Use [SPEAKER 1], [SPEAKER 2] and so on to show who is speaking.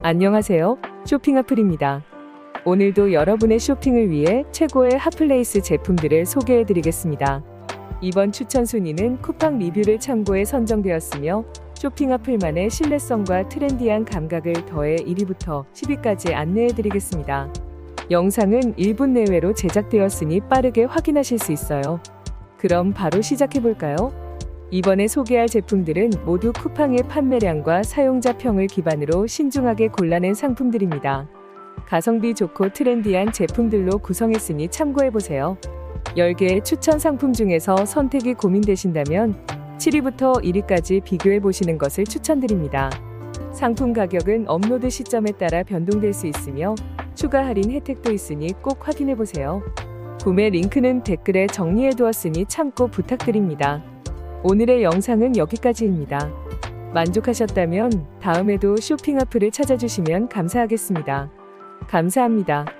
[SPEAKER 1] 안녕하세요. 쇼핑 아플입니다. 오늘도 여러분의 쇼핑을 위해 최고의 핫플레이스 제품들을 소개해 드리겠습니다. 이번 추천 순위는 쿠팡 리뷰를 참고해 선정되었으며 쇼핑 아플만의 신뢰성과 트렌디한 감각을 더해 1위부터 10위까지 안내해 드리겠습니다. 영상은 1분 내외로 제작되었으니 빠르게 확인하실 수 있어요. 그럼 바로 시작해 볼까요? 이번에 소개할 제품들은 모두 쿠팡의 판매량과 사용자 평을 기반으로 신중하게 골라낸 상품들입니다. 가성비 좋고 트렌디한 제품들로 구성했으니 참고해보세요. 10개의 추천 상품 중에서 선택이 고민되신다면 7위부터 1위까지 비교해보시는 것을 추천드립니다. 상품 가격은 업로드 시점에 따라 변동될 수 있으며 추가 할인 혜택도 있으니 꼭 확인해보세요. 구매 링크는 댓글에 정리해두었으니 참고 부탁드립니다. 오늘의 영상은 여기까지입니다. 만족하셨다면 다음에도 쇼핑 어플을 찾아주시면 감사하겠습니다. 감사합니다.